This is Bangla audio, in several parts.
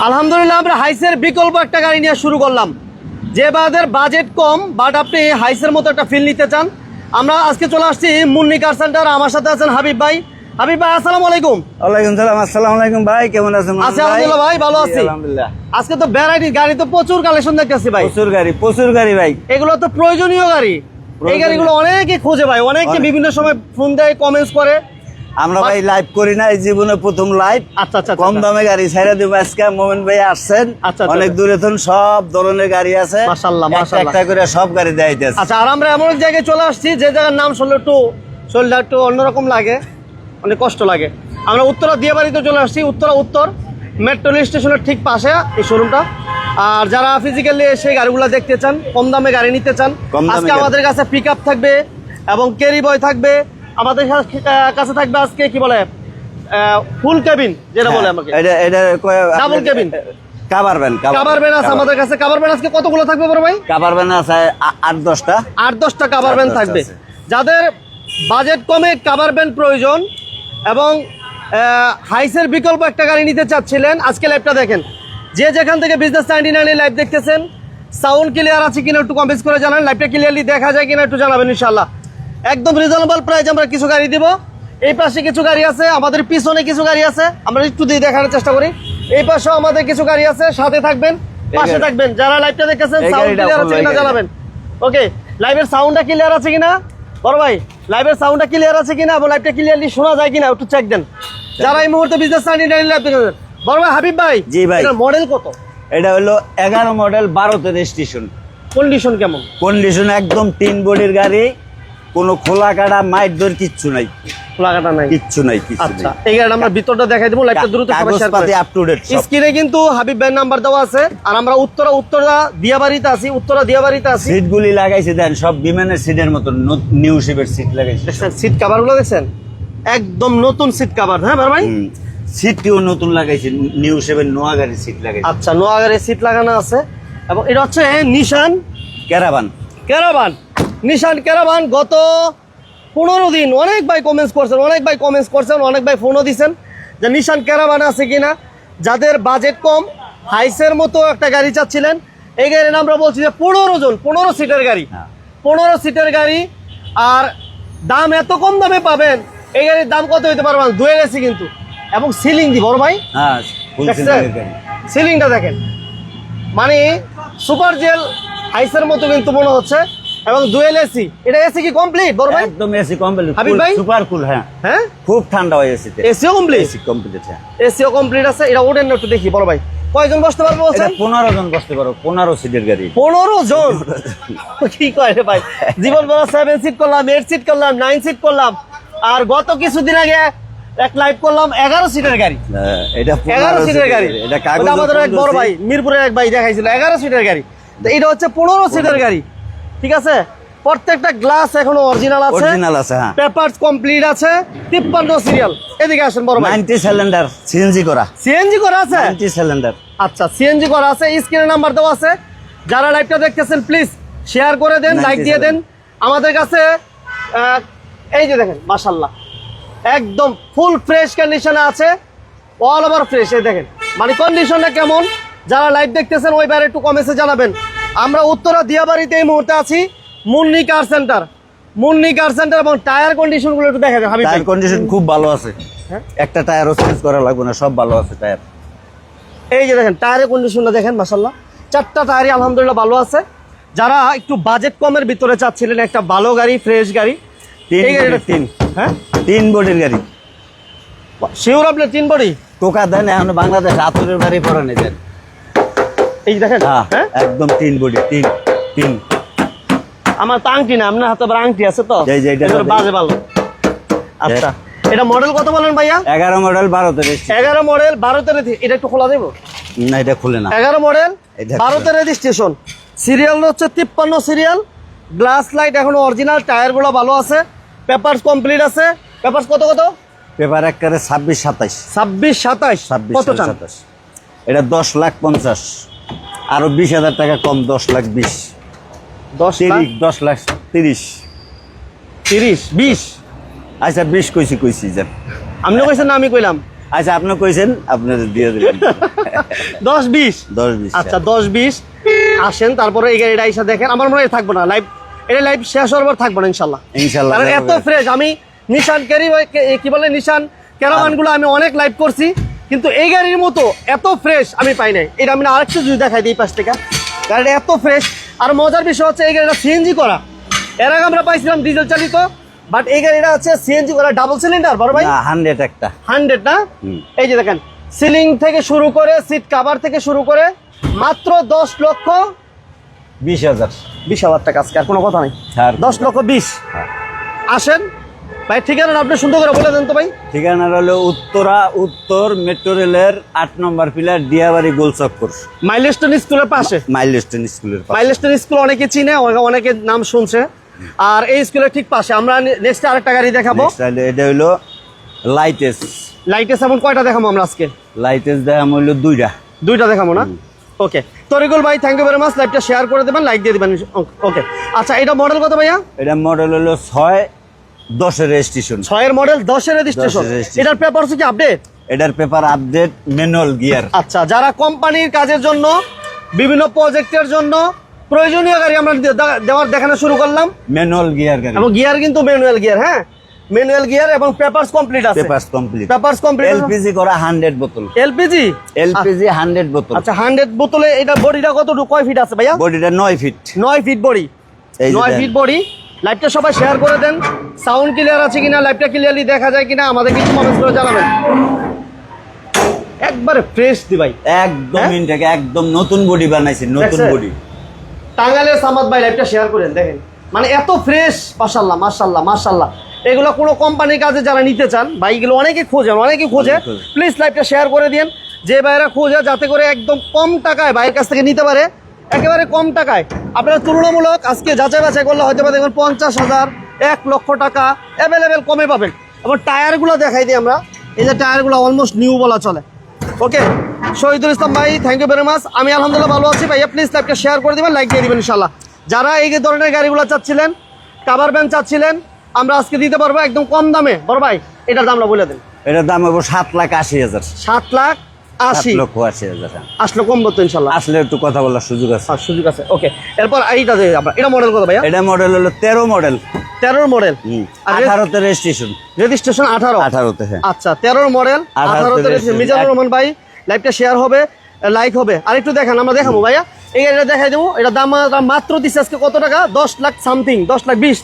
আলহামদুলিল্লাহ আমরা হাইসের বিকল্প একটা গাড়ি নিয়ে শুরু করলাম। যে বাদের বাজেট কম বাট আপনি হাইসের মতো একটা ফিল নিতে চান। আমরা আজকে চলে আসছি মুন্নি কার সেন্টার আমার সাথে আছেন হাবিব ভাই। হাবিব ভাই আসসালামু আলাইকুম। ওয়ালাইকুম সালাম আসসালামু আলাইকুম ভাই কেমন আছেন আছি আলহামদুলিল্লাহ ভাই ভালো আছি। আলহামদুলিল্লাহ। আজকে তো ভ্যারাইটি গাড়ি তো প্রচুর কালেকশন দেখতেছি ভাই। প্রচুর গাড়ি প্রচুর গাড়ি ভাই। এগুলো তো প্রয়োজনীয় গাড়ি। এই গাড়িগুলো অনেকে খোঁজে ভাই অনেকে বিভিন্ন সময় ফোন দেয় কমেন্টস করে। আমরা ভাই লাইভ করি না এই জীবনে প্রথম লাইভ আচ্ছা আচ্ছা কম আচ্ছা। দামে গাড়ি ছাইরা দিব আজকে মোমেন ভাই আসছেন। আচ্ছা, আচ্ছা। অনেক দূরে থন সব ধরনের গাড়ি আছে। মাশাআল্লাহ, একটা মাশাআল্লাহ। একটা করে সব গাড়ি দেখাইতেছে আচ্ছা আর আমরা এমন এক জায়গায় চলে আসছি যে জায়গার নাম শুনলে একটু শরীরটা একটু অন্যরকম লাগে অনেক কষ্ট লাগে। আমরা উত্তরা দিয়ে বাড়িতে চলে আসছি উত্তরা উত্তর মেট্রো রেল স্টেশনের ঠিক পাশে এই শোরুমটা আর যারা ফিজিক্যালি এসে গাড়িগুলো দেখতে চান কম দামে গাড়ি নিতে চান আজকে আমাদের কাছে পিক আপ থাকবে এবং ক্যারি বয় থাকবে আমাদের কাছে থাকবে আজকে কি বলে? ফুল কেবিন যেটা বলে আমাকে। এটা এটা Double cabin। Cover van cover van আছে আমাদের কাছে। কাবার ব্যান আজকে কতগুলো থাকবে বড় ভাই? কাবার ভ্যান আছে আট দশটা। আট দশটা কাভার আট থাকবে। যাদের বাজেট কমে কাভার ব্যান্ড প্রয়োজন এবং হাইসের বিকল্প একটা গাড়ি নিতে চাচ্ছিলেন আজকে লাইভটা দেখেন। যে যেখান থেকে বিজনেস নাইনটি নাইনের লাইভ দেখতেছেন সাউন্ড ক্লিয়ার আছে কিনা একটু কমেন্টস করে জানান। লাইভটা ক্লিয়ারলি দেখা যায় কিনা একটু জানাবেন ইনশাল্লাহ একদম রিজনেবল প্রাইস আমরা কিছু গাড়ি দিব। এই পাশে কিছু গাড়ি আছে আমাদের পিছনে কিছু গাড়ি আছে। আমরা একটু দিয়ে দেখানোর চেষ্টা করি। এই পাশেও আমাদের কিছু গাড়ি আছে সাথে থাকবেন পাশে থাকবেন। যারা লাইভটা দেখতেছেন এই সাউন্ড ক্লিয়ার আছে কিনা জানাবেন। ওকে লাইভের সাউন্ডটা ক্লিয়ার আছে কিনা? বড় ভাই লাইভের সাউন্ডটা ক্লিয়ার আছে কিনা? এবং লাইভটা ক্লিয়ারলি শোনা যায় কিনা? একটু চেক দেন। যারা এই মুহূর্তে বিজনেস নাইনটি নাইন লাইভ দেখেছেন। বড় ভাই হাবিব ভাই জি ভাই। মডেল কত? এটা হলো এগারো মডেল বারোতে রেজিস্ট্রেশন কন্ডিশন কেমন? কন্ডিশন একদম তিন বডির গাড়ি কোনো খোলা কাটা মাইট দর কিচ্ছু নাই। লাগাটা নাই। কিচ্ছু নাই আচ্ছা এই গাড়িটা আমরা ভিতরটা দেখাই দেবো লাইভটা দ্রুত কাগজপাতি আপ টু ডেট স্ক্রিনে কিন্তু হাবিব ভাইয়ের নাম্বার দেওয়া আছে আর আমরা উত্তরা উত্তরা দিয়াবাড়িতে আছি উত্তরা দিয়াবাড়িতে আছি। সিট গুলি লাগাইছে দেন সব বিমানের সিটের মতো নিউ শেপের সিট লাগাইছে। সিট কাভারগুলো দেখছেন? একদম নতুন সিট কাভার হ্যাঁ ভাই সিটটিও নতুন লাগাইছে নিউ শেপের নোয়া গাড়ির সিট লাগাইছে। আচ্ছা নোয়াগারে সিট লাগানো আছে এবং এটা হচ্ছে নিশান ক্যারাবান ক্যারাবান নিশান ক্যারাবান গত পনেরো দিন অনেক ভাই কমেন্টস করছেন অনেক ভাই কমেন্টস করছেন অনেক ভাই ফোনও দিছেন যে নিশান ক্যারাবান আছে কিনা। যাদের বাজেট কম হাইসের মতো একটা গাড়ি চাচ্ছিলেন এই গাড়ির আমরা বলছি যে পনেরো জন পনেরো সিটের গাড়ি। হ্যাঁ। পনেরো সিটের গাড়ি আর দাম এত কম দামে পাবেন এই গাড়ির দাম কত হইতে পারবেন দুয়ে গেছি কিন্তু। এবং সিলিং দি বড় ভাই। হ্যাঁ সিলিংটা দেখেন। মানে সুপার জেল আইসের মতো কিন্তু মনে হচ্ছে। এবং ডুয়েল এসি এটা এসি কি কমপ্লিট বড় ভাই? একদম এসি কমপ্লিট হাবিব ভাই? সুপার কুল হ্যাঁ। হ্যাঁ? খুব ঠান্ডা হয় এসিতে এসিও কমপ্লিট এসি কমপ্লিট হ্যাঁ। এসিও কমপ্লিট আছে এটা ওঠেন একটু দেখি বড় ভাই। কয়জন বসতে পারব পনেরো জন বসতে পারো পনেরো সিটের গাড়ি। পনেরো জন? কি কয় রে ভাই? জীবন বড় সেভেন সিট করলাম এইট সিট করলাম নাইন সিট করলাম আর গত কিছুদিন আগে এক লাইভ করলাম এগারো সিটের গাড়ি। হ্যাঁ, এটা এগারো 15 সিটের গাড়ি। এটা কাগজ আমাদের এক বড় ভাই মিরপুরের এক ভাই দেখাইছিল এগারো সিটের গাড়ি। তো এটা হচ্ছে পনেরো সিটের গাড়ি। ঠিক আছে? প্রত্যেকটা গ্লাস এখনও অরিজিনাল আছে। অরিজিনাল আছে হ্যাঁ। পেপারস কমপ্লিট আছে। তিপ্পান্ন সিরিয়াল এদিকে আসেন বড় ভাই। নাইনটি সিলিন্ডার সিএনজি করা। সিএনজি করা আছে? নাইনটি সিলিন্ডার আচ্ছা সিএনজি করা আছে। স্ক্রিনে নাম্বার দেওয়া আছে। যারা লাইভটা দেখতেছেন প্লিজ শেয়ার করে দেন লাইক দিয়ে দেন। আমাদের কাছে এই যে দেখেন মাশাল্লাহ একদম ফুল ফ্রেশ কন্ডিশনে আছে। অল ওভার ফ্রেশ এই দেখেন। মানে কন্ডিশনটা কেমন? যারা লাইভ দেখতেছেন ওই বাইরে একটু কমেন্টে জানাবেন। আমরা উত্তরা দিয়াবাড়িতে এই মুহূর্তে আছি। Munni car centre Munni car centre এবং টায়ার কন্ডিশনগুলো একটু দেখা হাবিব টায়ার কন্ডিশন খুব ভালো আছে। হ্যাঁ? একটা টায়ারও চেঞ্জ করা লাগবে না সব ভালো আছে টায়ার এই যে দেখেন টায়ারের কন্ডিশনটা দেখেন মাসাল্লাহ চারটা টায়ারই আলহামদুলিল্লাহ ভালো আছে। যারা একটু বাজেট কমের ভিতরে চাচ্ছিলেন একটা ভালো গাড়ি ফ্রেশ গাড়ি। তিন এই গাড়িটা তিন। হ্যাঁ? তিন বডির গাড়ি। শিওর আপনার তিন বডি টোকা দেন এখন বাংলাদেশ আতরের গাড়ি পরে নিতেন এই দেখেন হ্যাঁ হ্যাঁ? একদম তিন বডি তিন তিন। আমার তো আংটি না আপনার হাতে আংটি আছে তো? এই যে বাজে ভালো। আচ্ছা এটা মডেল কত বলেন ভাইয়া? এগারো মডেল বারোতে এগারো মডেল বারোতে এটা একটু খোলা দেবো না এটা খুলে না। এগারো মডেল বারোতে রেজিস্ট্রেশন সিরিয়াল হচ্ছে তিপ্পান্ন সিরিয়াল গ্লাস লাইট এখনও অরিজিনাল টায়ারগুলো ভালো আছে। পেপারস কমপ্লিট আছে। পেপারস কত কত? পেপার একবারে ছাব্বিশ সাতাইশ। ছাব্বিশ সাতাইশ। ছাব্বিশ কত সাতাশ এটা দশ লাখ পঞ্চাশ। আরও বিশ হাজার টাকা কম দশ লাখ বিশ। দশ তিরিশ দশ লাখ তিরিশ। তিরিশ বিশ? আচ্ছা বিশ কইছি কইছি যান। আপনি কইছেন না আমি কইলাম। আচ্ছা আপনি কইছেন আপনাদের দিয়ে দেবেন দশ বিশ? দশ বিশ আচ্ছা দশ বিশ। আসেন তারপরে এই গাড়িটা এসে দেখেন। আমার মনে হয় থাকব না লাইভ এটা লাইভ শেষ হওয়ার পর থাকব না ইনশাল্লাহ। ইনশাল্লাহ কারণ এত ফ্রেশ আমি নিশান ক্যারি কি বলে? নিশান ক্যারামানগুলো আমি অনেক লাইভ করছি। কিন্তু এই গাড়ির মতো এত ফ্রেশ আমি পাই নাই। এটা আমি আরেকটু যদি দেখাই দিই পাঁচ টাকা গাড়িটা এত ফ্রেশ আর মজার বিষয় হচ্ছে এই গাড়িটা সিএনজি করা। এর আগে আমরা পাইছিলাম ডিজেল চালিত বাট এই গাড়িটা হচ্ছে সিএনজি করা ডাবল সিলিন্ডার বড় ভাই? হান্ড্রেড একটা। হান্ড্রেড না? এই যে দেখেন সিলিং থেকে শুরু করে সিট কাভার থেকে শুরু করে মাত্র দশ লক্ষ বিশ হাজার। বিশ হাজার টাকা আজকে আর কোনো কথা নেই। দশ লক্ষ বিশ। হ্যাঁ। আসেন ভাই ঠিকানা আপনি সুন্দর করে বলে দেন তো ভাই। ঠিকানা হলো উত্তরা উত্তর মেট্রো রেলের আট নম্বর পিলার ডিয়াবাড়ি গোলচক্কর। মাইলস্টোন স্কুলের পাশে? মাইলস্টন স্কুলের। মাইলস্টোন স্কুল অনেকে চিনে অনেকে- নাম শুনছে। আর এই স্কুলের ঠিক পাশে আমরা নেক্সট আরেকটা গাড়ি দেখাবো। হলো- এটা হইল লাইটেস লাইটেস এমন কয়টা দেখাবো আমরা আজকে? লাইটেস দেখাম হইল দুইটা। দুইটা দেখাবো না? ওকে তরিকুল ভাই থ্যাংক ইউ ভেরি মাচ লাইভটা শেয়ার করে দেবেন লাইক দিয়ে দেবেন। ওকে আচ্ছা এটা মডেল কত ভাইয়া? এটা মডেল হলো ছয় দশের রেজিস্ট্রেশন ছয়ের মডেল দশের রেজিস্ট্রেশন এটার পেপার কি আপডেট এটার পেপার আপডেট ম্যানুয়াল গিয়ার আচ্ছা যারা কোম্পানির কাজের জন্য বিভিন্ন প্রজেক্টের জন্য প্রয়োজনীয় গাড়ি আমরা দেওয়ার দেখানো শুরু করলাম। ম্যানুয়াল গিয়ার গাড়ি। এবং গিয়ার কিন্তু ম্যানুয়াল গিয়ার হ্যাঁ? ম্যানুয়াল গিয়ার এবং পেপারস কমপ্লিট আছে। Paper complete papers complete LPG করা হান্ড্রেড বোতল এলপিজি এলপিজি হান্ড্রেড বোতল আচ্ছা। হান্ড্রেড বোতলে এটা বডিটা কতটুকু? কয় ফিট আছে ভাইয়া? বডিটা নয় ফিট নয় ফিট বডি এই যে নয় ফিট বডি লাইভটা সবাই শেয়ার করে দেন। সাউন্ড ক্লিয়ার আছে কিনা লাইভটা ক্লিয়ারলি দেখা যায় কিনা আমাদের কিছু কমেন্টস করে জানাবেন। একবারে ফ্রেশ দি ভাই। একদম হ্যাঁ? ইনটেক একদম নতুন বডি বানাইছে নতুন বডি টাঙ্গাইলের সামাদ ভাই লাইভটা শেয়ার করেন দেখেন। মানে এত ফ্রেশ মাশাল্লাহ মাশাল্লাহ মাশাল্লাহ এগুলো কোনো কোম্পানির কাজে যারা নিতে চান বাইকগুলো অনেকে খোঁজেন অনেকে খোঁজে। অনেকে খোঁজে। প্লিজ লাইভটা শেয়ার করে দিন যে ভাইরা খোঁজে যাতে করে একদম কম টাকায় ভাইয়ের কাছ থেকে নিতে পারে একেবারে কম টাকায়। আপনারা তুলনামূলক আজকে যাচাই বাছাই করলে হয়তো বা দেখবেন পঞ্চাশ হাজার এক লক্ষ টাকা অ্যাভেলেবেল কমে পাবেন। এবং টায়ারগুলো দেখাই দিই আমরা। এই যে টায়ারগুলো অলমোস্ট নিউ বলা চলে। ওকে শহীদুল ইসলাম ভাই থ্যাংক ইউ ভেরি মাচ আমি আলহামদুলিল্লাহ ভালো আছি ভাইয়া প্লিজ লাইভটা শেয়ার করে দিবেন লাইক দিয়ে দিবেন ইনশাল্লাহ যারা এই যে ধরনের গাড়িগুলো চাচ্ছিলেন কাভার ব্যান চাচ্ছিলেন আমরা আজকে দিতে পারব একদম কম দামে। বড় ভাই এটার দামটা বলে দেন। এটার দাম হবে সাত লাখ আশি হাজার। সাত লাখ আশি। লক্ষ আশি হাজার। আসলে কম বলতো ইনশাল্লাহ। আসলে একটু কথা বলার সুযোগ আছে। সুযোগ আছে ওকে এরপর এইটা যে আমরা এটা মডেল কত ভাইয়া? এটা মডেল হলো তেরো মডেল তেরোর মডেল আঠারোতে রেজিস্ট্রেশন রেজিস্ট্রেশন আঠারো। আঠারোতে হ্যাঁ। আচ্ছা তেরোর মডেল আঠারোতে মিজানুর রহমান ভাই লাইভটা শেয়ার হবে লাইক হবে। আর একটু দেখান আমরা দেখাবো ভাইয়া। এই এটা দেখাই দেবো। এটা দাম মাত্র দিচ্ছে আজকে কত টাকা? দশ লাখ সামথিং দশ লাখ বিশ।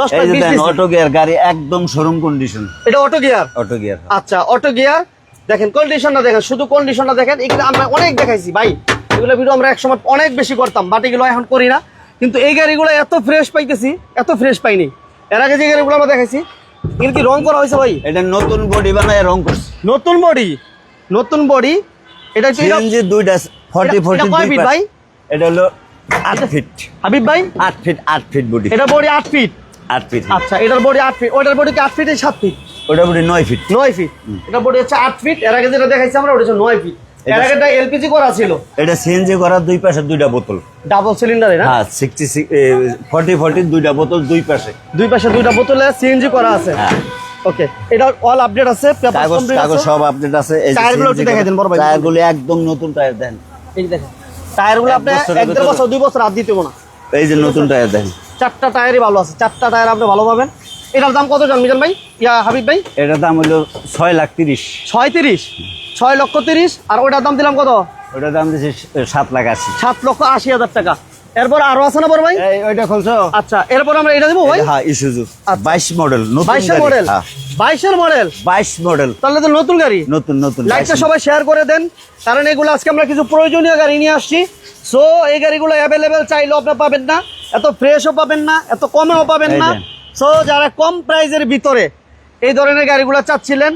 দশ লাখ বিশ অটো গিয়ার গাড়ি একদম শোরুম কন্ডিশন এটা অটো গিয়ার অটো গিয়ার আচ্ছা অটো গিয়ার দেখেন কন্ডিশনটা দেখেন শুধু কন্ডিশনটা দেখেন এগুলো আমরা অনেক দেখাইছি ভাই। এগুলো ভিডিও আমরা একসময় অনেক বেশি করতাম বাট এগুলো এখন করি না। কিন্তু এই গাড়িগুলো এত ফ্রেশ পাইতেছি এত ফ্রেশ পাইনি। এর আগে যে গাড়িগুলো আমরা দেখাইছি এগুলো কি রং করা হয়েছে ভাই? এটা নতুন বডি বানায় রং করছে। নতুন বডি নতুন বডি এটা কি সিএনজি দুইটা ফর্টি এটা- ফর্টি এটা কয় feet ভাই? এটা হলো আট ফিট হাবিব ভাই? আট ফিট আট ফিট বডি এটা বডি আট ফিট আট ফিট আচ্ছা এটার বডি আট ফিট ওটার বডি কি আট ফিট সাত ফিট ওটা বডি নয় ফিট নয় ফিট এটা বডি হচ্ছে আট ফিট এর আগে যেটা দেখাইছি আমরা ওটা হচ্ছে নয় ফিট এর এটা- এলপিজি করা ছিল। এটা সিএনজি করা দুই পাশে দুইটা বোতল। ডাবল সিলিন্ডারে না? হ্যাঁ সিক্সটি ফর্টি ফর্টি দুইটা বোতল দুই পাশে। দুই পাশে দুইটা বোতলে সিএনজি করা আছে। হ্যাঁ। ওকে এটা অল আপডেট আছে কাগজ কাগজ সব আপডেট আছে। এই টায়ারগুলো একটু দেখাই দেন বড় ভাই। টায়ারগুলো একদম নতুন টায়ার দেন এই দেখেন টায়ারগুলো আপনি এক দেড় বছর দুই বছর হাত দিতে না। এই যে নতুন টায়ার দেন চারটা টায়ারই ভালো আছে। চারটা টায়ার আপনি ভালো পাবেন। এটার দাম কত জান মিজান ভাই? ইয়া হাবিব ভাই? এটার দাম হলো ছয় লাখ তিরিশ। ছয় তিরিশ ছয় লক্ষ তিরিশ? আর ওটার দাম দিলাম কত? ওটার দাম দিয়েছে সাত লাখ আশি। সাত লক্ষ আশি হাজার টাকা। এরপর আরও আছে না বড় ভাই? এই ওইটা খুলছো? আচ্ছা এরপর আমরা এটা দেবো ভাই? হ্যাঁ ইসুজু বাইশ মডেল নতুন বাইশের গাড়ি। মডেল হ্যাঁ, বাইশের মডেল বাইশ মডেল তাহলে তো নতুন গাড়ি। নতুন নতুন লাইকটা সবাই শেয়ার করে দেন। কারণ এগুলো আজকে আমরা কিছু প্রয়োজনীয় গাড়ি নিয়ে আসছি। সো এই গাড়িগুলো অ্যাভেলেবেল চাইলেও আপনি পাবেন না। এত ফ্রেশও পাবেন না এত কমেও পাবেন না। সো যারা কম প্রাইজের ভিতরে এই ধরনের গাড়িগুলো চাচ্ছিলেন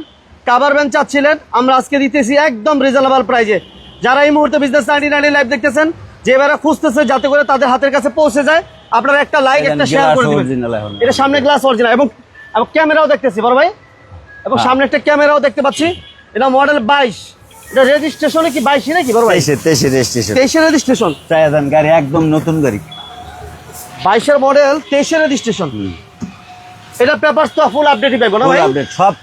কাভার ভ্যান চাচ্ছিলেন আমরা আজকে দিতেছি একদম রিজনেবল প্রাইজে যারা এই মুহূর্তে বিজনেস নাইনটি নাইনটি লাইভ দেখতেছেন যে এবারে খুঁজতেছে যাতে করে তাদের হাতের কাছে পৌঁছে যায় আপনারা একটা লাইক একটা শেয়ার করে দিবেন। এটা সামনে গ্লাস অরিজিনাল এবং ক্যামেরাও দেখতেছি বড় ভাই। এবং হ্যাঁ। সামনে একটা ক্যামেরাও দেখতে পাচ্ছি। এটা মডেল বাইশ। এটা রেজিস্ট্রেশনে কি বাইশই নাকি বড় ভাই? তেইশে তেইশে রেজিস্ট্রেশন তেইশের রেজিস্ট্রেশন গাড়ি একদম নতুন গাড়ি। বাইশের মডেল তেইশের রেজিস্ট্রেশন এটা পেপার তো ফুল আপডেটই পাইবো না ভাই? আপডেট সব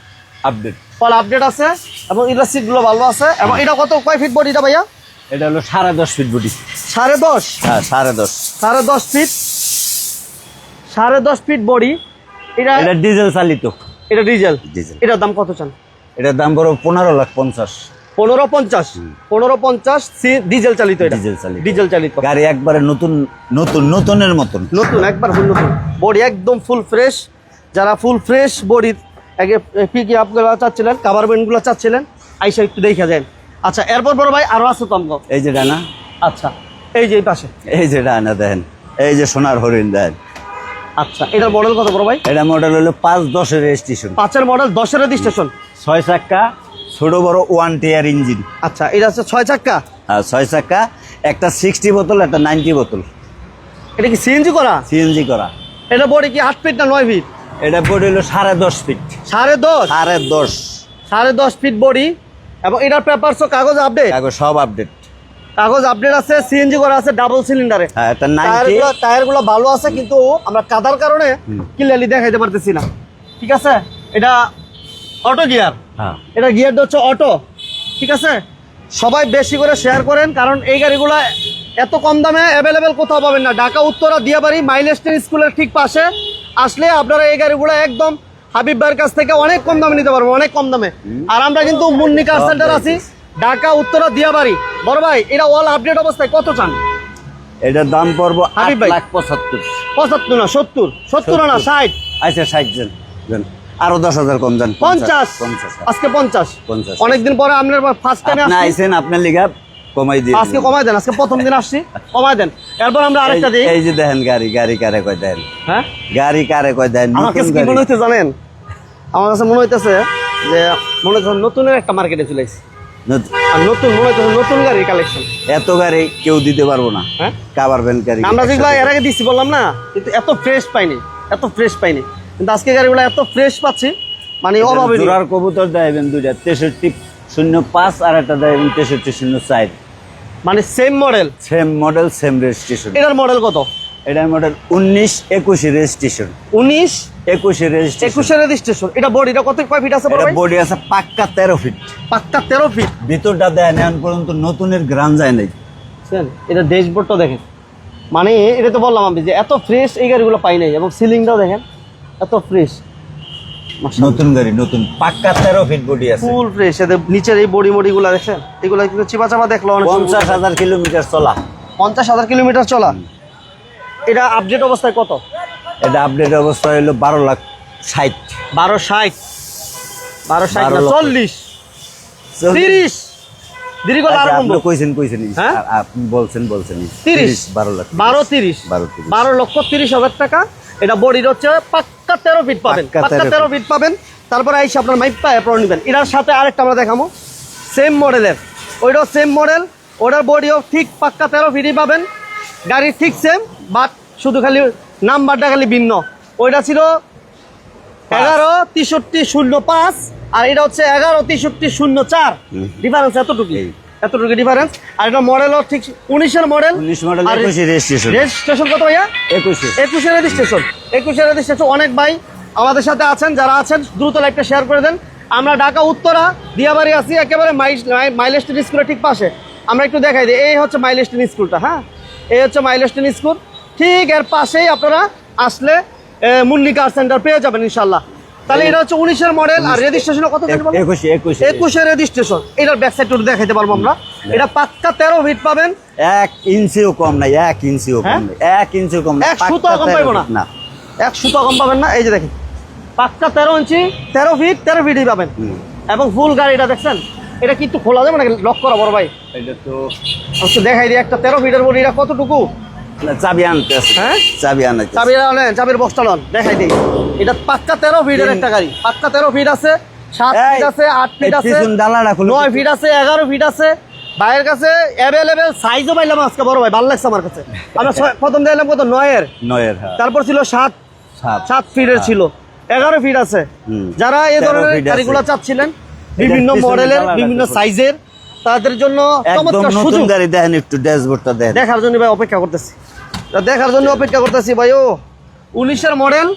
আপডেট অল আপডেট আছে এবং এটার সিটগুলো ভালো আছে। এবং এটা কত কয় ফিট বডিটা ভাইয়া? এটা হলো সাড়ে দশ ফিট বুটি সাড়ে দশ? হ্যাঁ সাড়ে দশ। সাড়ে দশ ফিট সাড়ে দশ ফিট বডি এটা এটা ডিজেল চালিত। এটা ডিজেল ডিজেল এটার দাম কত চান? এটার দাম পড়ো পনেরো লাখ পঞ্চাশ। পনেরো পঞ্চাশ। পনেরো পঞ্চাশ সি- ডিজেল চালিত এটা। ডিজেল চালিত। ডিজেল চালিত। গাড়ি একবারে নতুন নতুন নতুনের মতন। নতুন একবার ফুল নতুন। বডি একদম ফুল ফ্রেশ যারা ফুল ফ্রেশ বডির আগে পিকি আপগুলো চাচ্ছিলেন কাভার ব্যান্ডগুলো চাচ্ছিলেন আইসা একটু দেখা যায় আচ্ছা এরপর বড় ভাই আরও আছে তো এই যে ডানা। আচ্ছা এই যে পাশে। এই যে ডানা দেন এই যে সোনার হরিণ দেন আচ্ছা এটার মডেল কত বড় ভাই? এটা মডেল হলো পাঁচ দশের রেজিস্ট্রেশন পাঁচের মডেল দশের রেজিস্ট্রেশন ছয় চাক্কা ছোট বড় ওয়ান টিয়ার ইঞ্জিন আচ্ছা এটা হচ্ছে ছয় চাক্কা? আর ছয় চাক্কা একটা সিক্সটি বোতল একটা নাইনটি বোতল এটা কি সিএনজি করা? সিএনজি করা। এটা বডি কি আট ফিট না নয় ফিট এটা বডি হলো সাড়ে দশ ফিট সাড়ে দশ? সাড়ে দশ। সাড়ে দশ ফিট বডি এবং এটার পেপারস ও কাগজ আপডেট কাগজ সব আপডেট কাগজ আপডেট আছে সিএনজি করা আছে ডাবল সিলিন্ডারে হ্যাঁ টায়ারগুলো ভালো আছে কিন্তু আমরা কাদার কারণে ক্লিয়ারলি দেখাইতে পারতেছি না। ঠিক আছে? এটা অটো গিয়ার হ্যাঁ। এটা গিয়ারটা হচ্ছে অটো ঠিক আছে? সবাই বেশি করে শেয়ার করেন কারণ এই গাড়িগুলো এত কম দামে অ্যাভেলেবেল কোথাও পাবেন না। ঢাকা উত্তরা দিয়াবাড়ি মাইলেস্টেন স্কুলের ঠিক পাশে। আসলে আপনারা এই গাড়িগুলো একদম হাবিব ভাইয়ের কাছ থেকে অনেক কম দামে নিতে পারব অনেক কম দামে। আর আমরা কিন্তু মুন্নি কার সেন্টার আছি। ঢাকা উত্তরা দিয়াবাড়ি। বড় ভাই এটা অল আপডেট অবস্থায় কত চান? এটার দাম পড়ব হাবিব ভাই। লাখ পঁচাত্তর। পঁচাত্তর না সত্তর। সত্তর না ষাট। আচ্ছা ষাট জন আরও দশ হাজার কম যান পঞ্চাশ। পঞ্চাশ? আজকে পঞ্চাশ। পঞ্চাশ। অনেকদিন পরে আপনার ফার্স্ট টাইমে আইসেন আপনার লিগা কমাই দিয়ে আজকে কমাই দেন আজকে প্রথম দিন আসছি কমাই দেন। এরপর আমরা আরেকটা দিই। এই যে দেখেন গাড়ি গাড়ি কারে কয় দেন? হ্যাঁ? গাড়ি কারে কয় দেন? আমার কাছে কি মনে হচ্ছে জানেন? আমার কাছে মনে হইতেছে যে মনে হচ্ছে নতুনের একটা মার্কেটে চলে নতুন মনে হচ্ছে নতুন গাড়ির কালেকশন এত গাড়ি কেউ দিতে পারব না। হ্যাঁ? কাবার ভ্যান গাড়ি আমরা যেগুলো এর আগে দিচ্ছি বললাম না কিন্তু এত ফ্রেশ পাইনি এত ফ্রেশ পাইনি। কিন্তু আজকে গাড়িগুলো এত ফ্রেশ পাচ্ছি মানে অভাবে নেই। জোড়ার কবুতর দেবেন দুইটা তেষট্টি শূন্য পাঁচ আর একটা দেবেন তেষট্টি শূন্য চার। মানে same model same model same registration এটার মডেল কত? এটার মডেল উনিশ একুশে রেজিস্ট্রেশন উনিশ একুশে রেজিস্ট্রেশন একুশের রেজিস্ট্রেশন এটা বডিটা কত কয় ফিট আছে বড় এটা বডি আছে পাক্কা তেরো ফিট পাক্কা তেরো ফিট ভিতরটা দেয় এখন পর্যন্ত নতুনের গ্রাম যায় নাই? এটা ড্যাশবোর্ডটা দেখেন। মানে এটা তো বললাম আমি যে এত ফ্রেশ এই গাড়িগুলো পাই নাই এবং সিলিংটাও দেখেন এত ফ্রেশ নতুন গাড়ি নতুন। পাক্কা তেরো ফিট বডি আছে। ফুল ফ্রেশ এদের নিচের এই বডি মডি গুলা দেখছেন? এগুলো কিন্তু চিপা চাপা দেখল অনেক পঞ্চাশ হাজার কিলোমিটার চলা। পঞ্চাশ হাজার কিলোমিটার চলা। এটা আপডেট অবস্থায় কত? এটা আপডেট অবস্থা হলো বারো লাখ ষাট। বারো ষাট। বারো ষাট। চল্লিশ। তিরিশ। আচ্ছা, কইছেন কইছেন। হ্যাঁ? আপনি বলছেন বলছেন। তিরিশ। বারো লাখ। বারো তিরিশ। বারো লক্ষ তিরিশ হাজার টাকা। এটা বডির হচ্ছে পাক্কা তেরো ফিট পাবেন পাক্কা পাক্কা 13 তেরো ফিট পাবেন। তারপরে আইসে আপনার মাইক পায় আপনারা নেবেন। এটার সাথে আরেকটা আমরা দেখাবো। সেম মডেলের ওইটাও সেম মডেল ওটার বডিও ঠিক পাক্কা তেরো ফিটই পাবেন। গাড়ি ঠিক সেম বাট শুধু খালি নাম্বারটা খালি ভিন্ন। ওইটা ছিল এগারো তেষট্টি শূন্য পাঁচ আর এটা হচ্ছে এগারো তেষট্টি শূন্য চার। ডিফারেন্স এতটুকু। এতটুকু ডিফারেন্স আর এটা মডেলও ঠিক উনিশের মডেল উনিশ মডেল একুশে রেজিস্ট্রেশন রেজিস্ট্রেশন কত ভাইয়া? একুশে। একুশে রেজিস্ট্রেশন একুশে রেজিস্ট্রেশন অনেক ভাই আমাদের সাথে আছেন যারা আছেন দ্রুত লাইভটা শেয়ার করে দেন। আমরা ঢাকা উত্তরা দিয়াবাড়ি আছি একেবারে মাইলেস্টিন স্কুলের ঠিক পাশে। আমরা একটু দেখাই দিই। এই হচ্ছে মাইলেস্টিন স্কুলটা হ্যাঁ? এই হচ্ছে মাইলেস্টিন স্কুল ঠিক এর পাশেই আপনারা আসলে মুন্নি কার সেন্টার পেয়ে যাবেন ইনশাল্লাহ তাহলে এটা হচ্ছে উনিশের মডেল আর রেজিস্ট্রেশন কত একুশে একুশে। একুশে রেজিস্ট্রেশন এটার ব্যাক সাইড একটু দেখাইতে পারব আমরা। এটা পাক্কা তেরো ফিট পাবেন। এক ইঞ্চিও কম নাই এক ইঞ্চিও হ্যাঁ? কম নাই এক ইঞ্চিও কম নাই এক সুতো কম পাইবো না। না। এক সুতো কম পাবেন না? এই যে দেখেন পাক্কা তেরো ইঞ্চি তেরো ফিট তেরো ফিটই পাবেন। এবং ফুল গাড়িটা দেখছেন? এটা কিন্তু খোলা যাবে নাকি? লক করা বড় ভাই? এটা তো দেখাই দিই একটা তেরো ফিটের বডি এটা কতটুকু? চাবি আনতে আছে। হ্যাঁ? চাবি আনতে। চাবির আনেন চাবির বস্তা লন দেখাই দিই। এটা পাক্কা তেরো ফিটের একটা গাড়ি। পাক্কা তেরো ফিট আছে সাত ফিট আছে আট ফিট আছে নয় ফিট আছে এগারো ফিট আছে। ভাইয়ের কাছে অ্যাভেলেবেল সাইজও পাইলাম আজকে বড় ভাই ভালো লাগছে আমার কাছে। আমরা প্রথম দেখলাম কত? নয়ের। নয়ের হ্যাঁ। তারপর ছিল সাত। সাত। ফিটের ছিল। এগারো ফিট আছে। যারা এই ধরনের গাড়িগুলো চাচ্ছিলেন বিভিন্ন মডেলের বিভিন্ন সাইজের তাদের জন্য একদম নতুন গাড়ি দেখেন একটু ড্যাশবোর্ডটা দেখেন দেখার জন্য ভাই অপেক্ষা করতেছি। দেখার জন্য অপেক্ষা করতেছি ভাই ও উনিশের মডেল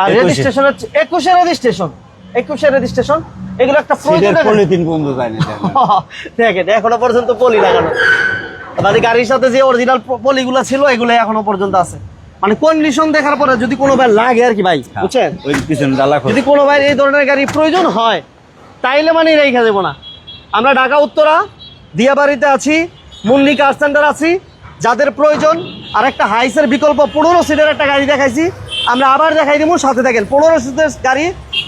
আর একুশে। রেজিস্ট্রেশন হচ্ছে একুশের রেজিস্ট্রেশন একুশের রেজিস্ট্রেশন এগুলো একটা পলিথিন বন্ধ যায় না দেখেন। দেখেন এখনও পর্যন্ত পলি লাগানো। মানে গাড়ির সাথে যে অরিজিনাল পলিগুলো ছিল এগুলো এখনও পর্যন্ত আছে। মানে কন্ডিশন দেখার পরে যদি কোনো ভাই লাগে আর কি ভাই হ্যাঁ, বুঝছেন। যদি কোনো ভাই এই ধরনের গাড়ি প্রয়োজন হয় তাইলে মানে রেখে দেবো না। আমরা ঢাকা উত্তরা দিয়াবাড়িতে আছি মুন্নি কার সেন্টার আছি। যাদের প্রয়োজন আর একটা হাইসের বিকল্প পনেরো সিটের একটা গাড়ি দেখাইছি। আমরা আবার দেখাই দিব সাথে দেখেন পনেরো সিটের গাড়ি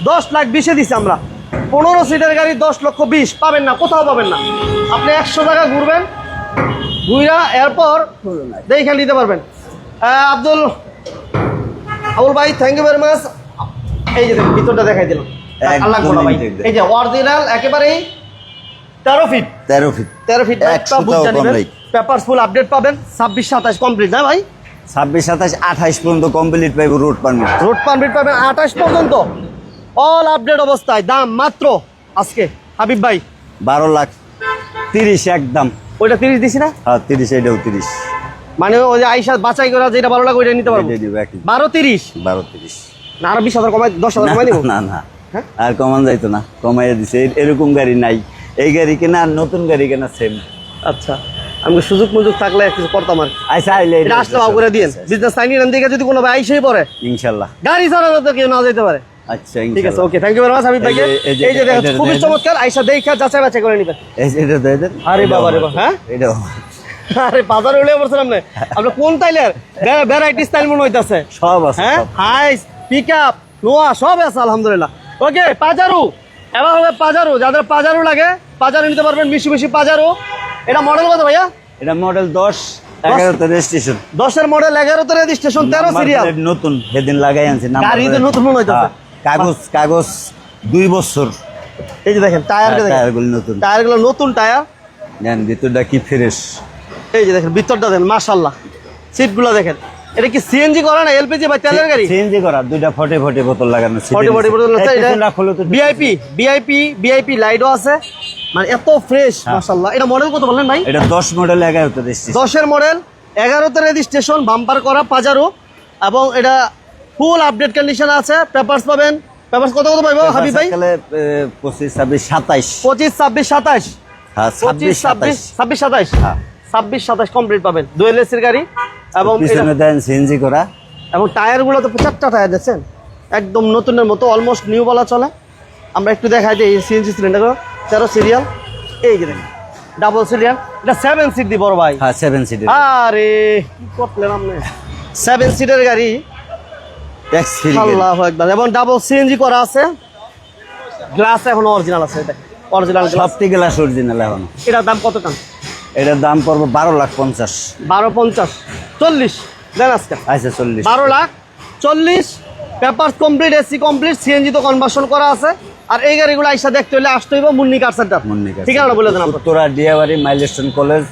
দশ লাখ বিশে দিছি আমরা। পনেরো সিটের গাড়ি দশ লক্ষ বিশ পাবেন না কোথাও পাবেন না। আপনি একশো টাকা ঘুরবেন ঘুরা এরপর দেখে নিতে পারবেন। আব্দুল আবুল ভাই থ্যাংক ইউ ভেরি মাচ এই যে ভিতরটা দেখাই দিলাম। এই যে অরিজিনাল একেবারেই তেরো ফিট তেরো ফিট তেরো ফিট পেপার ফুল আপডেট পাবেন। ছাব্বিশ সাতাশ কমপ্লিট না ভাই? ছাব্বিশ সাতাশ আঠাইশ পর্যন্ত কমপ্লিট পাইব রোড পারমিট রোড পারমিট পাবেন আঠাশ পর্যন্ত। অল আপডেট অবস্থায়। দাম মাত্র আজকে। হাবিব ভাই। বারো লাখ তিরিশ একদম। ওইটা তিরিশ দিছি না? হ্যাঁ তিরিশ এটাও তিরিশ। মানে ওই যে আইসা বাছাই করা যেটা ভালো লাগে ওইটা নিতে পারব। বারো তিরিশ? বারো তিরিশ। না আরও বিশ হাজার কমাই দশ হাজার কমাই দিব? না না। হ্যাঁ? আর কমান যাইতো না। কমাইয়া দিছে। এরকম গাড়ি নাই। এই গাড়ি কেনা আর নতুন গাড়ি কেনা সেম আচ্ছা আমি সুযোগ মুযোগ থাকলে কিছু করতাম আর কি। আচ্ছা আইলে এটা আসলে ভাব করে দিয়েন। বিজনেস সাইনিং দিকে যদি কোনো ভাই আইসেই পড়ে ইনশাল্লাহ। গাড়ি চালানো তো কেউ না যেতে পারে। আচ্ছা ঠিক আছে okay thank you very much Habib ভাইকে এই যে- এটার খুবই চমৎকার আইসা দেখা যাচাই বাছাই করে নিবেন এই যে এটা দিয়ে দেন আরে বাবা রে। বাবা, হ্যাঁ? এটাও আরে বাজারে উঠে পড়ছিলাম না আপনি কোন স্টাইলের? ভ্যারাইটি স্টাইল মনে হইতাছে। সব আছে হ্যাঁ? সব। হাইস পিক আপ নোয়া সব আছে আলহামদুলিল্লাহ। ওকে পাজারু। এবার হবে পাজারু যাদের পাজারু লাগে পাজারু নিতে পারবেন বেশি বেশি পাজারু। এটা মডেল কত ভাইয়া? এটা মডেল দশ এগারোতে রেজিস্ট্রেশন দশের মডেল এগারোতে রেজিস্ট্রেশন তেরো সিরিয়াল নতুন সেদিন লাগাই আনছি। নতুন মনে হইতাছে। হ্যাঁ, কাগজ কাগজ দুই বছর। এই যে দেখেন টায়ার টায়ারগুলি নতুন। টায়ারগুলো নতুন টায়ার। দেন ভিতরটা কি ফ্রেশ এই যে দেখেন ভিতরটা দেখেন মাশাল্লাহ সিটগুলো দেখেন। এটা কি সিএনজি করা না এলপিজি বা তেলের গাড়ি? সিএনজি করা দুইটা ফটে ফটে বোতল লাগানো ফর্টি ফর্টি বোতল আছে এটা তো। ভিআইপি ভিআইপি ভিআইপি লাইটও আছে। মানে এত ফ্রেশ মাশাল্লাহ এটা মডেল কত বললেন ভাই? এটা দশ মডেল এগারোতে রেজিস্ট্রেশন দশের মডেল এগারোতে রেজিস্ট্রেশন বাম্পার করা পাজারো এবং এটা ফুল আপডেট কন্ডিশন আছে পেপারস পাবেন। পেপারস কত কত পাইবো হাবিব ভাই? পঁচিশ ছাব্বিশ সাতাইশ। পঁচিশ ছাব্বিশ সাতাশ হ্যাঁ পঁচিশ ছাব্বিশ ছাব্বিশ সাতাইশ। ছাব্বিশ সাতাশ হ্যাঁ। ছাব্বিশ সাতাশ কমপ্লিট পাবেন। দুয়েল এসির গাড়ি। এবং এটা- পিছনে দেন সিএনজি করা। এবং টায়ারগুলো তো চারটা টায়ার দেখছেন? একদম নতুনের মতো অলমোস্ট নিউ বলা চলে। আমরা একটু দেখাই যে এই সিএনজি সিলিন্ডারগুলো তেরো সিরিয়াল এই যে ডাবল সিরিয়াল এটা সেভেন সিট দি বড় ভাই। হ্যাঁ সেভেন সিটের আরে কি করলেন আপনি? সেভেন সিটের গাড়ি। আল্লাহ একবার এবং ডাবল সিএনজি করা আছে। গ্লাস এখন অরিজিনাল আছে অরিজিনাল গ্লাস গ্লাস অরিজিনাল এখন। এটার দাম কত টান? এটার দাম পড়ব বারো লাখ পঞ্চাশ। বারো পঞ্চাশ। চল্লিশ। দেন আজকে। আচ্ছা চল্লিশ। বারো লাখ চল্লিশ। Paper complete AC complete CNG তো কনভার্সন করা আছে। আর এই গাড়িগুলো আইসা দেখতে হলে আসতে হইব মুন্নি কার সেন্টার মুন্নিকা ঠিকানা বলে দেন উত্তরা ডিয়াবাড়ি মাইলস্টোন কলেজ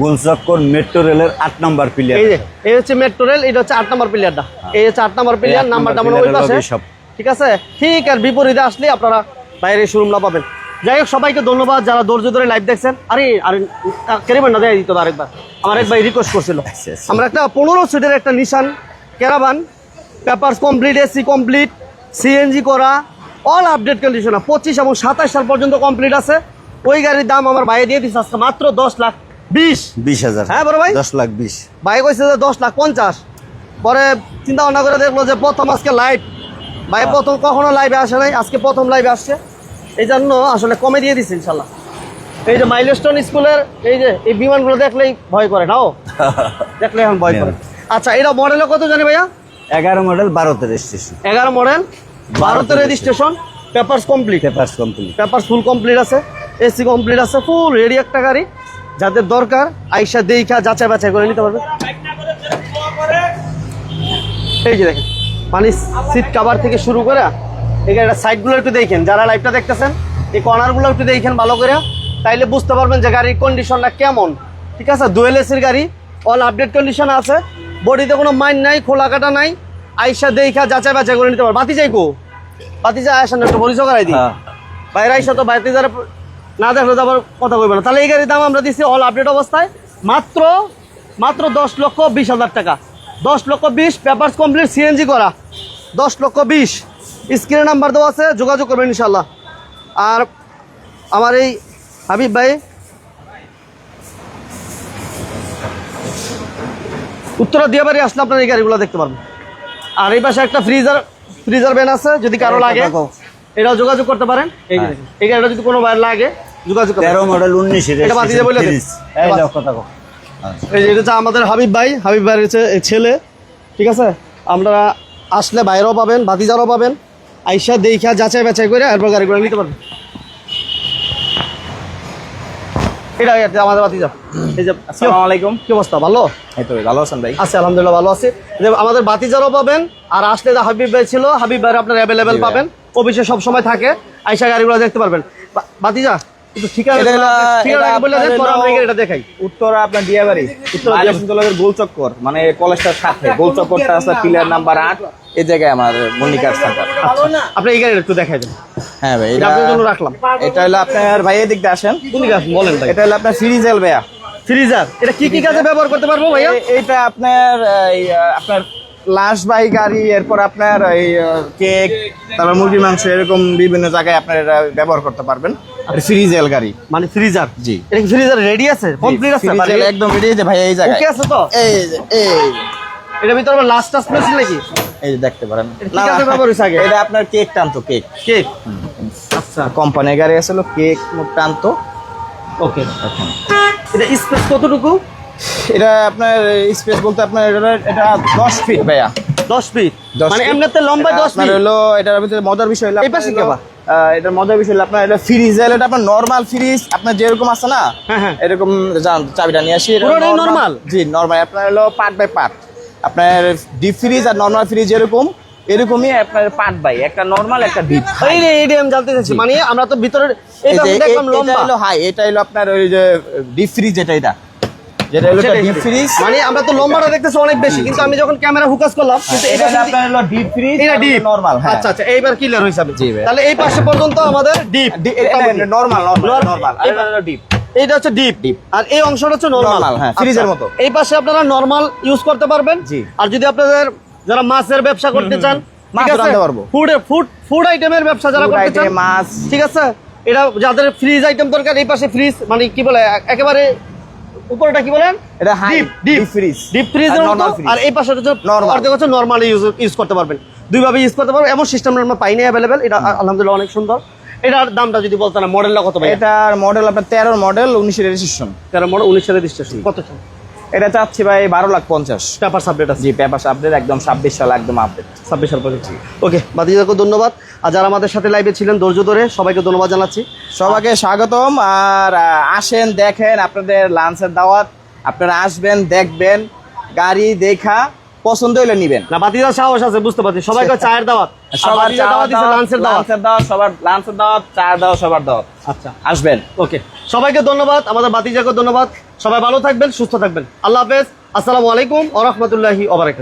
গুলচক্কর মেট্রো রেলের আট নম্বর প্লেয়ার এই যে এই হচ্ছে মেট্রো রেল এটা হচ্ছে আট নম্বর প্লেয়ারটা এই হচ্ছে আট নম্বর প্লেয়ার নাম্বারটা নম্বর মনে ওই পাশে। ঠিক আছে? ঠিক আর বিপরীতে আসলে আপনারা বাইরে শোরুমটা পাবেন। যাই হোক সবাইকে ধন্যবাদ যারা ধৈর্য ধরে লাইভ দেখছেন। আরে আরে কেরিবেন না দেয় দিত আরেকবার আমার এক ভাই রিকোয়েস্ট করছিল। আমরা একটা পনেরো সিটের একটা Nissan Caravan papers complete AC complete CNG করা অল আপডেট কন্ডিশন পঁচিশ এবং সাতাশ সাল পর্যন্ত কমপ্লিট আছে। ওই গাড়ির দাম আমার বাইরে দিয়ে দিচ্ছে আজকে মাত্র দশ লাখ বিশ। বিশ হাজার। হ্যাঁ, বড় ভাই? দশ লাখ বিশ। ভাই কইছে যে দশ লাখ পঞ্চাশ। পরে চিন্তা ভাবনা করে দেখল যে প্রথম আজকে লাইভ ভাই প্রথম কখনো লাইভে আসে নাই আজকে প্রথম লাইভে আসছে। এই জন্য আসলে কমে দিয়ে দিচ্ছে ইনশাল্লাহ। এই যে মাইলস্টোন স্কুলের এই যে এই বিমানগুলো দেখলেই ভয় করে নাও? দেখলে এখন ভয় করে। আচ্ছা এটা মডেলে কত জানি ভাইয়া? এগারো মডেল বারোতে রেজিস্ট্রেশন এগারো মডেল ভারতের registration papers complete papers complete paper full complete আছে এসি কমপ্লিট আছে ফুল রেডি একটা গাড়ি। যাদের দরকার আইসা দেখা যাচাই বাছাই করে নিতে পারবে। এই যে দেখেন মানে সিট কাভার থেকে শুরু করে গাড়িটা সাইডগুলো একটু দেখেন যারা লাইভটা দেখতেছেন এই কর্নারগুলো একটু দেখেন ভালো করে। তাইলে বুঝতে পারবেন যে গাড়ির কন্ডিশনটা কেমন। ঠিক আছে? দুয়েল এসির গাড়ি অল আপডেট কন্ডিশন আছে। বডিতে কোনো মাইন নাই খোলা কাটা নাই। আইসা দেখা যাচাই বাছাই করে নিতে পারবে বাতি যাই কো? বাতি যা আসেন একটু পরিচয় করাই দিই। হ্যাঁ। বাইরে আইসা তো বাইরে যারা না দেখলে তো আবার কথা কইবে না। তাহলে এই গাড়ির দাম আমরা দিচ্ছি অল আপডেট অবস্থায় মাত্র মাত্র দশ লক্ষ বিশ হাজার টাকা। দশ লক্ষ বিশ পেপার কমপ্লিট সিএনজি করা। দশ লক্ষ বিশ। স্ক্রিনে নাম্বার দেওয়া আছে যোগাযোগ করবেন ইনশাল্লাহ আর আমার এই হাবিব ভাই উত্তরা দিয়ে বাড়ি আসলে আপনার এই গাড়িগুলো দেখতে পারবেন। আর এই পাশে একটা ফ্রিজার ফ্রিজার ব্যান আছে যদি কারও লাগে দেখো। এটাও যোগাযোগ করতে পারেন। এই হ্যাঁ। গাড়িটা যদি কোনো বার লাগে যোগাযোগ তেরো মডেল এটা বলে এই এটা হচ্ছে আমাদের হাবিব ভাই। হাবিব ভাইয়ের হচ্ছে ছেলে ঠিক আছে? আমরা আসলে বাইরেও পাবেন বাতিজারও পাবেন। আইসা দেখা যাচাই বাছাই করে এরপর গাড়িগুলো নিতে পারবেন এটা আমাদের ভাতিজা। এই যে আসসালামু আলাইকুম। কি অবস্থা ভালো? এই তো ভালো আছেন ভাই? আছে আলহামদুলিল্লাহ ভালো আছে। যে আমাদের পাবেন আর আসলে যে হাবিব ভাই ছিল হাবিব ভাই আপনার অ্যাভেলেবেল পাবেন। অফিসে সব সময় থাকে আইসা গাড়িগুলো দেখতে পারবেন। বা- ভাতিজা একটু ঠিকানা এটা হলো- ঠিকানা বলে দেন আপনার পরে আমরা হলো- এটা দেখাই। উত্তরা আপনার দিয়াবাড়ি উত্তরা উত্তরা দিয়াবাড়ি। গোল চক্কর মানে কলেজটার সাথে গোল চক্করটা আছে পিলার নাম্বার আট। এই জায়গায় আমার মনিকার সেন্টার আপনি এই গাড়িটা একটু দেখাই দেন। হ্যাঁ ভাই এটা এটা আপনার জন্য রাখলাম। এটা হলো আপনার ভাই এদিক দিয়ে আসেন। কোন দিকে আসুন বলেন ভাই। এটা হলো আপনার ফ্রিজেল ভাইয়া। ফ্রিজার? এটা কি কি কাজে ব্যবহার করতে পারব ভাইয়া? এ- এইটা আপনার আপনার লাশ বাই গাড়ি এরপর আপনার এই কেক তারপর মুরগির মাংস এরকম বিভিন্ন জায়গায় আপনার এটা ব্যবহার করতে পারবেন। ফ্রিজেল গাড়ি। মানে ফ্রিজার? জি। এটা ফ্রিজার রেডি আছে কমপ্লিট আছে একদম রেডি যে ভাই এই ওকে জায়গায় আছে তো? এই এই। এটা ভিতরে আবার লাস্ট টাস্ট পেয়েছিল নাকি? এই যে দেখতে পারেন। এটা কি ব্যবহার হয়েছে আগে? এটা আপনার কেক টানতো কেক কেক আচ্ছা। কোম্পানির গাড়ি আসছিল কেক টানতো। ওকে এটা স্পেস কতটুকু? এটা আপনার স্পেস বলতে আপনার এটা- দশ ফিট ভাইয়া। 10 ফিট 10 মানে। এমনিতে লম্বা এটা 10 আপনার ফিট হলো এটার ভিতরে মজার বিষয় হলো এই পাশে হলো, কি এটার মজার বিষয় হলো আপনার এটা ফ্রিজ এটা আপনার নরমাল ফ্রিজ আপনার যেরকম আছে না হ্যাঁ, হ্যাঁ। এরকম চাবিটা নিয়ে আসি normal? জি নরমাল আপনার হলো পার্ট বাই পার্ট আপনার ডিপ ফ্রিজ আর নরমাল ফ্রিজ এরকম এরকমই আপনার পার্ট বাই একটা নরমাল একটা ডিপ এই রে আমি জানতে চাইছি মানে আমরা তো ভিতরে এটা দেখলাম এ- এটা হলো হাই এটা হলো আপনার ওই যে ডিপ ফ্রিজ যেটা এটা। যেটা হলো ডিপ ফ্রিজ মানে আমরা তো লম্বাটা দেখতেছি অনেক বেশি কিন্তু আমি যখন ক্যামেরা ফোকাস করলাম কিন্তু এটা এটা আপনার হলো ডিপ ফ্রিজ এটা ডিপ নরমাল হ্যাঁ। আচ্ছা আচ্ছা এইবার ক্লিয়ার হইছে জি। তাহলে এই পাশে পর্যন্ত আমাদের ডিপ নরমাল নরমাল নরমাল এটা হলো ডিপ এইটা হচ্ছে ডিপ Deep। আর এই অংশটা হচ্ছে নরমাল হ্যাঁ, ফ্রিজের মতো। এই পাশে আপনারা নরমাল ইউজ করতে পারবেন। জি। আর যদি আপনাদের যারা মাছের ব্যবসা করতে চান পারব। ফুড ফুড ফুড আইটেমের ব্যবসা যারা করতে চান মাছ। ঠিক আছে? এটা যাদের ফ্রিজ আইটেম দরকার এই পাশে ফ্রিজ মানে কি বলে একেবারে উপরটা কি বলেন? এটা deep deep deep. Deep freeze আর আর এই পাশে হচ্ছে Normal। হচ্ছে নরমাল ইউজ ইউজ করতে পারবেন। দুইভাবে ইউজ করতে পারবেন। এমন সিস্টেম আমরা পাইনি অ্যাভেলেবেল এটা আলহামদুলিল্লাহ অনেক সুন্দর। এটার দামটা যদি বলতেন মডেলটা কত ভাই এটার মডেল আপনার তেরোর মডেল উনিশের রেজিস্ট্রেশন তেরো মডেল উনিশ সালের রেজিস্ট্রেশন কত এটা চাচ্ছি ভাই বারো লাখ পঞ্চাশ। পেপার সাবজেক্ট আছে। জি পেপার আপডেট একদম ছাব্বিশ সাল একদম আপডেট ছাব্বিশ সাল পর্যন্ত ওকে বাদিজাকে ধন্যবাদ। আর যারা আমাদের সাথে লাইভে ছিলেন ধৈর্য ধরে সবাইকে ধন্যবাদ জানাচ্ছি। সবাইকে স্বাগতম। আর আসেন দেখেন আপনাদের লাঞ্চের দাওয়াত। আপনারা আসবেন দেখবেন। গাড়ি দেখা পছন্দ হইলে নিবেন। না বাতিজা সাহস আছে বুঝতে পারছি। সবাইকে চায়ের দাওয়াত? সবার দাওয়াত দিছে লাঞ্চের দাওয়াত। লাঞ্চের দাওয়াত সবার লাঞ্চের দাওয়াত চায়ের দাওয়াত সবার দাওয়াত। আচ্ছা। আসবেন। ওকে। সবাইকে ধন্যবাদ আমাদের বাতিজাকে ধন্যবাদ। সবাই ভালো থাকবেন সুস্থ থাকবেন। আল্লাহ হাফেজ। আসসালামু আলাইকুম ওয়া রাহমাতুল্লাহি ওয়া বারাকাতুহু।